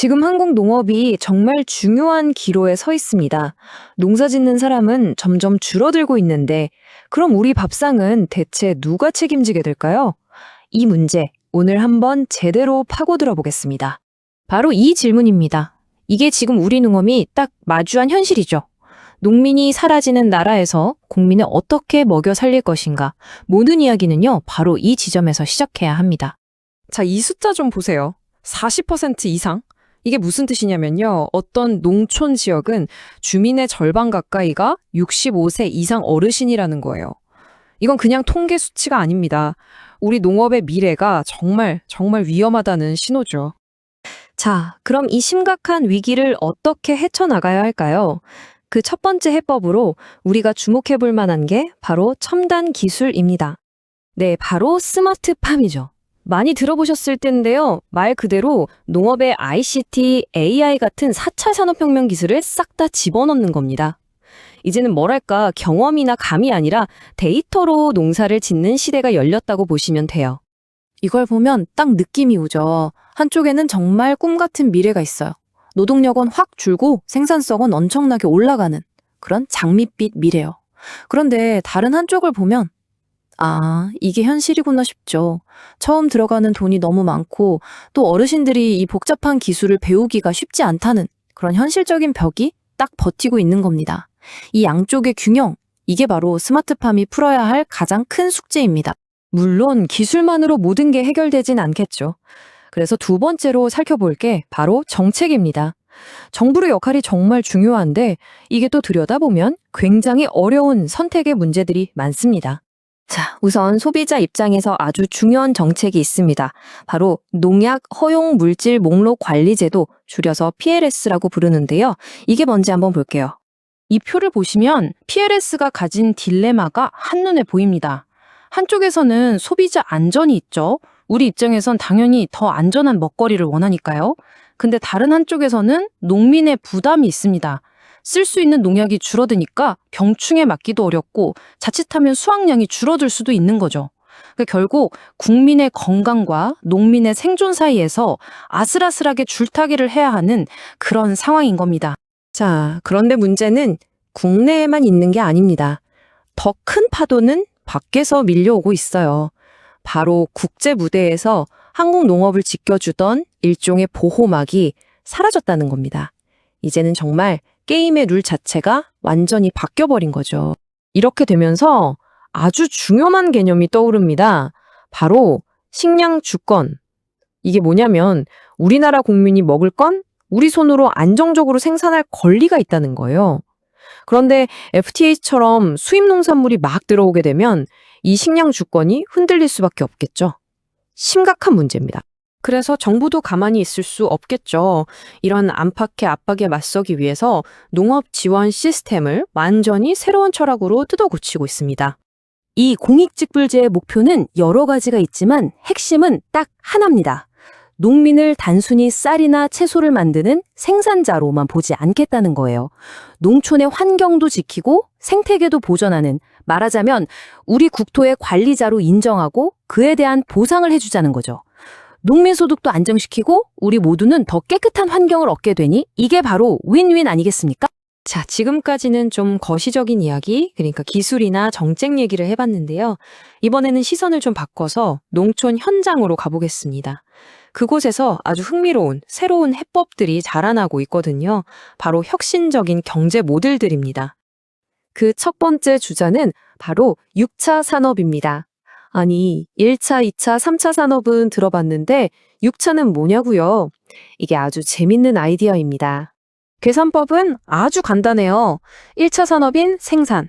지금 한국 농업이 정말 중요한 기로에 서 있습니다. 농사 짓는 사람은 점점 줄어들고 있는데, 그럼 우리 밥상은 대체 누가 책임지게 될까요? 이 문제, 오늘 한번 제대로 파고들어 보겠습니다. 바로 이 질문입니다. 이게 지금 우리 농업이 딱 마주한 현실이죠. 농민이 사라지는 나라에서 국민을 어떻게 먹여 살릴 것인가. 모든 이야기는요, 바로 이 지점에서 시작해야 합니다. 자, 이 숫자 좀 보세요. 40% 이상? 이게 무슨 뜻이냐면요. 어떤 농촌 지역은 주민의 절반 가까이가 65세 이상 어르신이라는 거예요. 이건 그냥 통계 수치가 아닙니다. 우리 농업의 미래가 정말, 정말 위험하다는 신호죠. 자, 그럼 이 심각한 위기를 어떻게 헤쳐나가야 할까요? 그 첫 번째 해법으로 우리가 주목해 볼 만한 게 바로 첨단 기술입니다. 네, 바로 스마트팜이죠. 많이 들어보셨을 텐데요. 말 그대로 농업의 ICT, AI 같은 4차 산업혁명 기술을 싹 다 집어넣는 겁니다. 이제는 뭐랄까 경험이나 감이 아니라 데이터로 농사를 짓는 시대가 열렸다고 보시면 돼요. 이걸 보면 딱 느낌이 오죠. 한쪽에는 정말 꿈 같은 미래가 있어요. 노동력은 확 줄고 생산성은 엄청나게 올라가는 그런 장밋빛 미래요. 그런데 다른 한쪽을 보면 아, 이게 현실이구나 싶죠. 처음 들어가는 돈이 너무 많고 또 어르신들이 이 복잡한 기술을 배우기가 쉽지 않다는 그런 현실적인 벽이 딱 버티고 있는 겁니다. 이 양쪽의 균형, 이게 바로 스마트팜이 풀어야 할 가장 큰 숙제입니다. 물론 기술만으로 모든 게 해결되진 않겠죠. 그래서 두 번째로 살펴볼 게 바로 정책입니다. 정부의 역할이 정말 중요한데 이게 또 들여다보면 굉장히 어려운 선택의 문제들이 많습니다. 자, 우선 소비자 입장에서 아주 중요한 정책이 있습니다. 바로 농약 허용 물질 목록 관리 제도, 줄여서 PLS라고 부르는데요. 이게 뭔지 한번 볼게요. 이 표를 보시면 PLS가 가진 딜레마가 한눈에 보입니다. 한쪽에서는 소비자 안전이 있죠. 우리 입장에선 당연히 더 안전한 먹거리를 원하니까요. 근데 다른 한쪽에서는 농민의 부담이 있습니다. 쓸 수 있는 농약이 줄어드니까 병충해 맞기도 어렵고 자칫하면 수확량이 줄어들 수도 있는 거죠. 그러니까 결국 국민의 건강과 농민의 생존 사이에서 아슬아슬하게 줄타기를 해야 하는 그런 상황인 겁니다. 자, 그런데 문제는 국내에만 있는 게 아닙니다. 더 큰 파도는 밖에서 밀려오고 있어요. 바로 국제 무대에서 한국 농업을 지켜주던 일종의 보호막이 사라졌다는 겁니다. 이제는 정말 게임의 룰 자체가 완전히 바뀌어버린 거죠. 이렇게 되면서 아주 중요한 개념이 떠오릅니다. 바로 식량 주권. 이게 뭐냐면 우리나라 국민이 먹을 건 우리 손으로 안정적으로 생산할 권리가 있다는 거예요. 그런데 FTA처럼 수입 농산물이 막 들어오게 되면 이 식량 주권이 흔들릴 수밖에 없겠죠. 심각한 문제입니다. 그래서 정부도 가만히 있을 수 없겠죠. 이런 안팎의 압박에 맞서기 위해서 농업 지원 시스템을 완전히 새로운 철학으로 뜯어 고치고 있습니다. 이 공익직불제의 목표는 여러 가지가 있지만 핵심은 딱 하나입니다. 농민을 단순히 쌀이나 채소를 만드는 생산자로만 보지 않겠다는 거예요. 농촌의 환경도 지키고 생태계도 보전하는 말하자면 우리 국토의 관리자로 인정하고 그에 대한 보상을 해주자는 거죠. 농민 소득도 안정시키고 우리 모두는 더 깨끗한 환경을 얻게 되니 이게 바로 윈윈 아니겠습니까? 자, 지금까지는 좀 거시적인 이야기, 그러니까 기술이나 정책 얘기를 해봤는데요. 이번에는 시선을 좀 바꿔서 농촌 현장으로 가보겠습니다. 그곳에서 아주 흥미로운 새로운 해법들이 자라나고 있거든요. 바로 혁신적인 경제 모델들입니다. 그 첫 번째 주자는 바로 6차 산업입니다. 아니, 1차, 2차, 3차 산업은 들어봤는데 6차는 뭐냐고요? 이게 아주 재밌는 아이디어입니다. 계산법은 아주 간단해요. 1차 산업인 생산에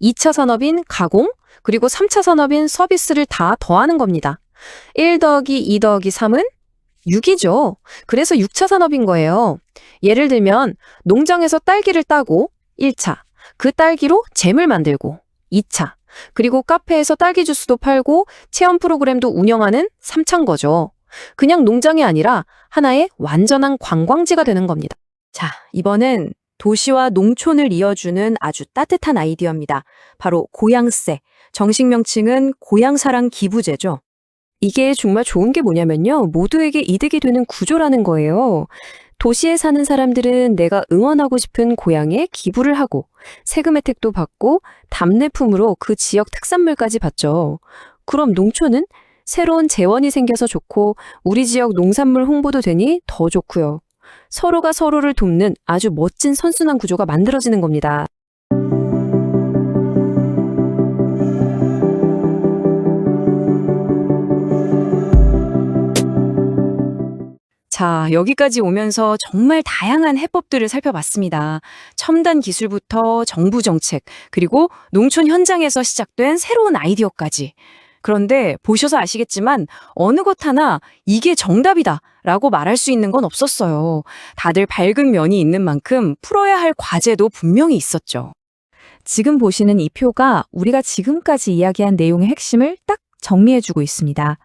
2차 산업인 가공, 그리고 3차 산업인 서비스를 다 더하는 겁니다. 1 더하기 2 더하기 3은 6이죠. 그래서 6차 산업인 거예요. 예를 들면 농장에서 딸기를 따고 1차, 그 딸기로 잼을 만들고 2차, 그리고 카페에서 딸기 주스도 팔고 체험 프로그램도 운영하는 3차인 거죠. 그냥 농장이 아니라 하나의 완전한 관광지가 되는 겁니다. 자, 이번엔 도시와 농촌을 이어주는 아주 따뜻한 아이디어입니다. 바로 고향세. 정식 명칭은 고향사랑 기부제죠. 이게 정말 좋은 게 뭐냐면요. 모두에게 이득이 되는 구조라는 거예요. 도시에 사는 사람들은 내가 응원하고 싶은 고향에 기부를 하고 세금 혜택도 받고 답례품으로 그 지역 특산물까지 받죠. 그럼 농촌은 새로운 재원이 생겨서 좋고 우리 지역 농산물 홍보도 되니 더 좋고요. 서로가 서로를 돕는 아주 멋진 선순환 구조가 만들어지는 겁니다. 자, 여기까지 오면서 정말 다양한 해법들을 살펴봤습니다. 첨단 기술부터 정부 정책, 그리고 농촌 현장에서 시작된 새로운 아이디어까지. 그런데 보셔서 아시겠지만 어느 것 하나 이게 정답이다 라고 말할 수 있는 건 없었어요. 다들 밝은 면이 있는 만큼 풀어야 할 과제도 분명히 있었죠. 지금 보시는 이 표가 우리가 지금까지 이야기한 내용의 핵심을 딱 정리해주고 있습니다.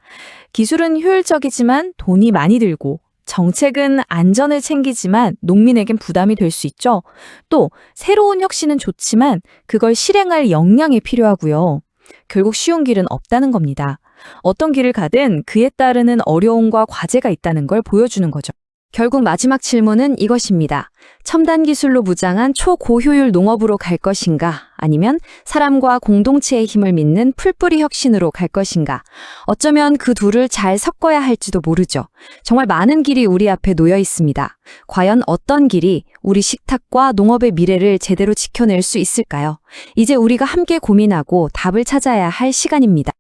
기술은 효율적이지만 돈이 많이 들고 정책은 안전을 챙기지만 농민에겐 부담이 될 수 있죠. 또 새로운 혁신은 좋지만 그걸 실행할 역량이 필요하고요. 결국 쉬운 길은 없다는 겁니다. 어떤 길을 가든 그에 따르는 어려움과 과제가 있다는 걸 보여주는 거죠. 결국 마지막 질문은 이것입니다. 첨단 기술로 무장한 초고효율 농업으로 갈 것인가? 아니면 사람과 공동체의 힘을 믿는 풀뿌리 혁신으로 갈 것인가? 어쩌면 그 둘을 잘 섞어야 할지도 모르죠. 정말 많은 길이 우리 앞에 놓여 있습니다. 과연 어떤 길이 우리 식탁과 농업의 미래를 제대로 지켜낼 수 있을까요? 이제 우리가 함께 고민하고 답을 찾아야 할 시간입니다.